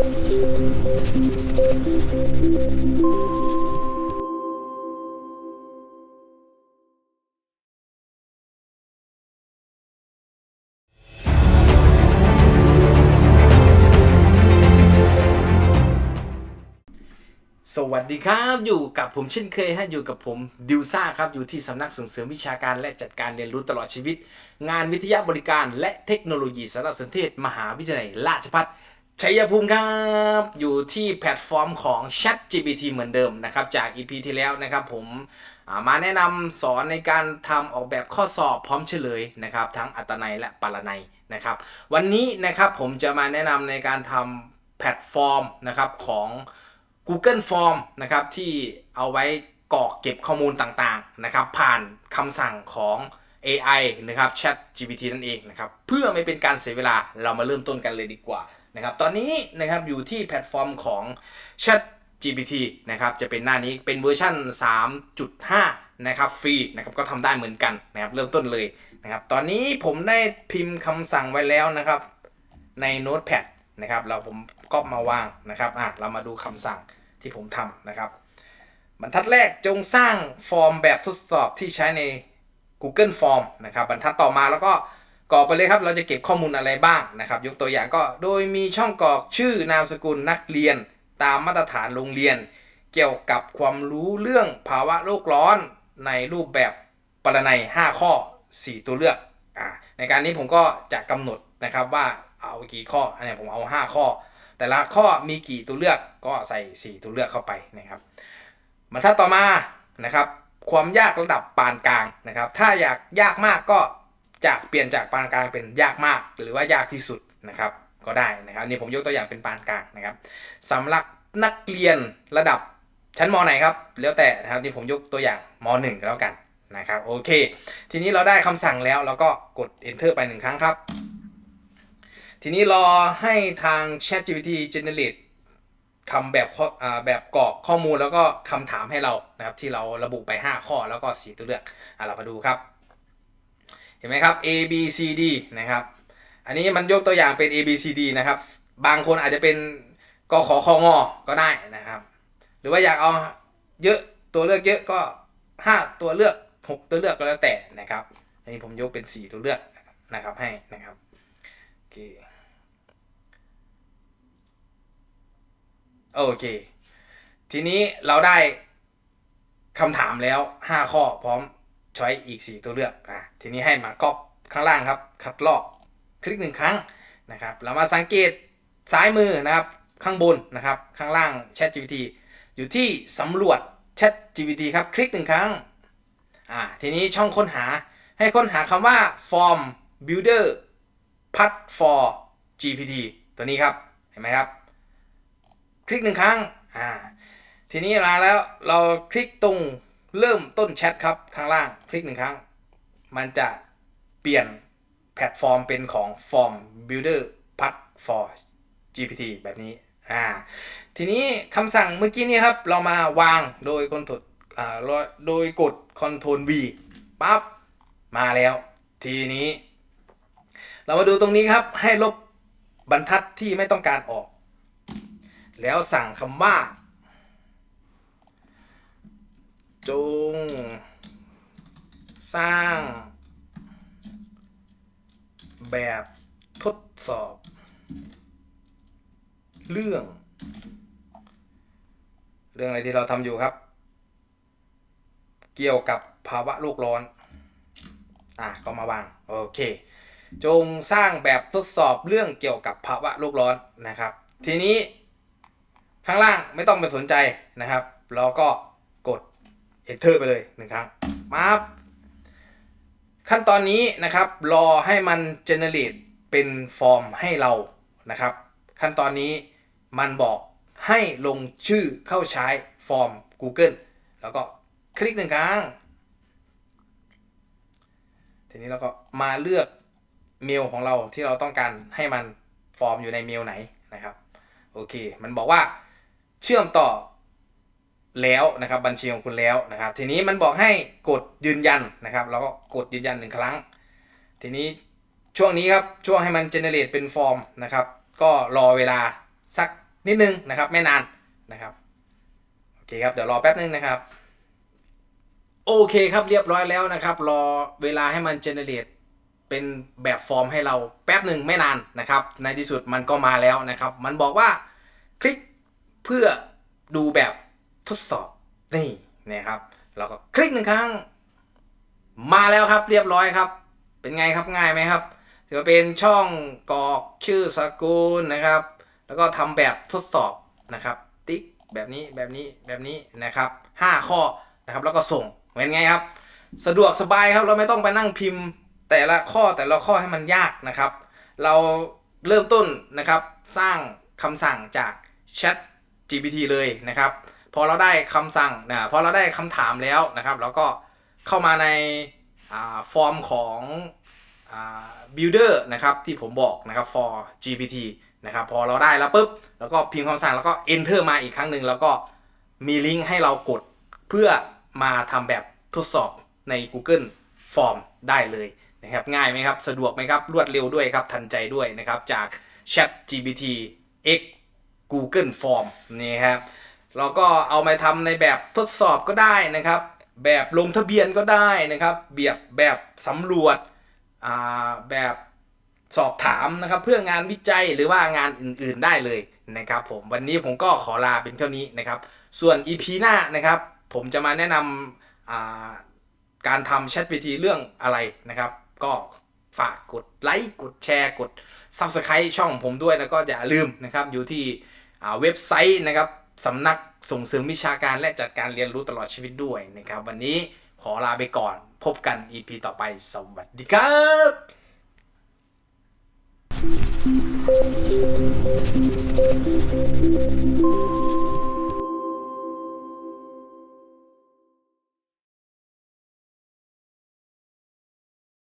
สวัสดีครับอยู่กับผมเช่นเคยฮะอยู่กับผมดิวซ่าครับอยู่ที่สำนักส่งเสริมวิชาการและจัดการเรียนรู้ตลอดชีวิต งานวิทยาบริการและเทคโนโลยีสารสนเทศ มหาวิทยาลัยราชภัฏ ชัยภูมิครับ อยู่ที่แพลตฟอร์มของ ChatGPT เหมือนเดิมนะครับ จาก EP ที่แล้วนะครับผมามาแนะนำสอนในการทำออกแบบข้อสอบพร้อมเฉลยนะครับ ทั้งอัตนัยและปรนัยนะครับ วันนี้นะครับผมจะมาแนะนำในการทำแพลตฟอร์มนะครับของ Google Form นะครับที่เอาไว้กรอกเก็บข้อมูลต่างๆนะครับ ผ่านคำสั่งของ AI นะครับ Chat GPT นั่นเองนะครับ เพื่อไม่เป็นการเสียเวลาเรามาเริ่มต้นกันเลยดีกว่า นะครับตอนนี้นะครับอยู่ที่แพลตฟอร์มของ Chat GPT นะครับจะเป็นหน้านี้เป็นเวอร์ชัน3.5 นะครับฟรีนะครับก็ทำได้เหมือนกันนะครับเริ่มต้นเลยนะครับตอนนี้ผมได้พิมพ์คำสั่งไว้แล้วนะครับใน Notepad นะครับเราผมก็มาวางนะครับอะเรามาดูคำสั่งที่ผมทำนะครับบรรทัดแรกจงสร้างฟอร์มแบบทดสอบที่ใช้ใน Google Form นะครับบรรทัดต่อมาแล้วก็ กรอกไปเลยครับเราจะเก็บข้อมูลอะไรบ้างนะครับ ยกตัวอย่างก็โดยมีช่องกรอกชื่อนามสกุลนักเรียน ตามมาตรฐานโรงเรียน เกี่ยวกับความรู้เรื่องภาวะโลกร้อนในรูปแบบปรนัย5 ข้อ 4 ตัวเลือกอ่าในการนี้ผมก็จะกำหนดนะครับว่าเอากี่ข้ออันนี้ผมเอา 5 ข้อ แต่ละข้อมีกี่ตัวเลือกก็ใส่ 4 ตัวเลือกเข้าไปนะครับบรรทัดต่อมานะครับความยากระดับปานกลางนะครับ ถ้าอยากยากมากก็ จะเปลี่ยนจากปานกลางเป็นยากมากหรือว่ายากที่สุดนะครับก็ได้นะครับนี่ผมยกตัวอย่างเป็นปานกลางนะครับสำหรับนักเรียนระดับชั้นมไหนครับแล้วแต่นะครับที่ผมยกตัวอย่างมหนึ่งก็แล้วกันนะครับโอเค ทีนี้เราได้คำสั่งแล้วเราก็กด enter ไปหนึ่งครั้งครับ ทีนี้รอให้ทาง ChatGPT generate คำแบบข้อแบบกรอกข้อมูลแล้วก็คำถามให้เรานะครับที่เราระบุไป 5 ข้อแล้วก็ 4 ตัวเลือกอเรามาดูครับ เห็นไหมครับ A B C D นะครับ อันนี้มันยกตัวอย่างเป็น A B C D นะครับ บางคนอาจจะเป็นกขอคองอก็ได้นะครับ หรือว่าอยากเอาเยอะตัวเลือกเยอะก็ 5 ตัวเลือก 6 ตัวเลือกก็แล้วแต่นะครับ อันนี้ผมยกเป็น 4 ตัวเลือกนะครับให้นะครับโอเคโอเค ทีนี้เราได้คำถามแล้ว 5 ข้อพร้อม ช้อยอีก 4 ตัวเลือกอะทีนี้ให้มาก๊อปข้างล่างครับคัดลอกคลิกหนึ่งครั้งนะครับเรามาสังเกตซ้ายมือนะครับข้างบนนะครับข้างล่าง Chat GPT อยู่ที่สำรวจ Chat GPT ครับคลิกหนึ่งครั้งอ่าทีนี้ช่องค้นหาให้ค้นหาคำว่า form builder path for GPT ตัวนี้ครับเห็นไหมครับ คลิกหนึ่งครั้งอ่าทีนี้มาแล้วเราคลิกตรง เริ่มต้นแชทครับข้างล่างคลิกหนึ่งครั้ง มันจะเปลี่ยนแพลตฟอร์มเป็นของ Form Builder p a t for GPT แบบนี้อ่าทีนี้คำสั่งเมื่อกี้นี้ครับ เรามาวางโดยคนถดอ่าโดยกด Ctrl V ปั๊บมาแล้ว ทีนี้ เรามาดูตรงนี้ครับให้ลบบรรทัดที่ไม่ต้องการออก แล้วสั่งคำว่า จง สร้าง แบบทดสอบ เรื่อง เรื่องอะไรที่เราทำอยู่ครับ เกี่ยวกับภาวะโลกร้อน อะก็มาวาง โอเค จงสร้างแบบทดสอบเรื่องเกี่ยวกับภาวะโลกร้อนนะครับ ทีนี้ข้างล่างไม่ต้องไปสนใจนะครับ เราก็กด enter ไปเลยหนึ่งครั้งมาบ ขั้นตอนนี้นะครับรอให้มัน generate เป็นฟอร์มให้เรานะครับ ขั้นตอนนี้มันบอกให้ลงชื่อเข้าใช้ฟอร์ม Google แล้วก็คลิกหนึ่งครั้ง ทีนี้เราก็มาเลือกเมลของเราที่เราต้องการให้มันฟอร์มอยู่ในเมลไหนนะครับ โอเค มันบอกว่าเชื่อมต่อ แล้วนะครับบัญชีของคุณแล้วนะครับ ทีนี้มันบอกให้กดยืนยันนะครับเราก็กดยืนยันหนึ่งครั้ง ทีนี้ช่วงนี้ครับช่วงให้มันเจเนเรตเป็นฟอร์มนะครับ ก็รอเวลาสักนิดนึงนะครับ ไม่นานนะครับโอเคครับเดี๋ยวรอแป๊บนึงนะครับ โอเคครับเรียบร้อยแล้วนะครับ รอเวลาให้มันเจเนเรตเป็นแบบฟอร์มให้เราแป๊บหนึ่งไม่นานนะครับ ในที่สุดมันก็มาแล้วนะครับ มันบอกว่าคลิกเพื่อดูแบบ ทดสอบนี่นะครับเราก็คลิกหนึ่งครั้ง มาแล้วครับเรียบร้อยครับ เป็นไงครับง่ายไหมครับถือว่าเป็นช่องกรอกชื่อสกุลนะครับ แล้วก็ทำแบบทดสอบนะครับ ติ๊กแบบนี้แบบนี้แบบนี้นะครับ 5 ข้อนะครับแล้วก็ส่งเป็นไงครับ สะดวกสบายครับเราไม่ต้องไปนั่งพิมพ์ แต่ละข้อแต่ละข้อให้มันยากนะครับ เราเริ่มต้นนะครับสร้างคำสั่งจาก Chat GPT เลยนะครับ พอเราได้คำสั่งนะพอเราได้คำถามแล้วนะครับเราก็เข้ามาในาฟอร์มของอ builder นะครับที่ผมบอกนะครับ for GPT นะครับพอเราได้แล้วปุ๊บแล้วก็พิมพ์คำสั่งแล้วก็ enter มาอีกครั้งหนึ่งแล้วก็มีลิงก์ให้เรากดเพื่อมาทำแบบทดสอบใน Google Form ได้เลยนะครับง่ายไหมครับ สะดวกไหมครับ รวดเร็วด้วยครับ ทันใจด้วยนะครับ จาก Chat GPT X Google Form นี่ครับ เราก็เอามาทำในแบบทดสอบก็ได้นะครับ แบบลงทะเบียนก็ได้นะครับแบบแบบสำรวจแบบสอบถามนะครับเพื่องานวิจัยหรือว่างานอื่นๆได้เลยนะครับผมวันนี้ผมก็ขอลาเป็นเท่านี้นะครับ ส่วน EP หน้านะครับ ผมจะมาแนะนำการทำ ChatGPT เรื่องอะไรนะครับ ก็ฝากกดไลค์กดแชร์กด Subscribe ช่องผมด้วยแล้วก็อย่าลืมนะครับอยู่ที่เว็บไซต์นะครับ สำนักส่งเสริมวิชาการและจัดการเรียนรู้ตลอดชีวิตด้วยนะครับ วันนี้ขอลาไปก่อนพบกัน EP ต่อไป สวัสดีครับ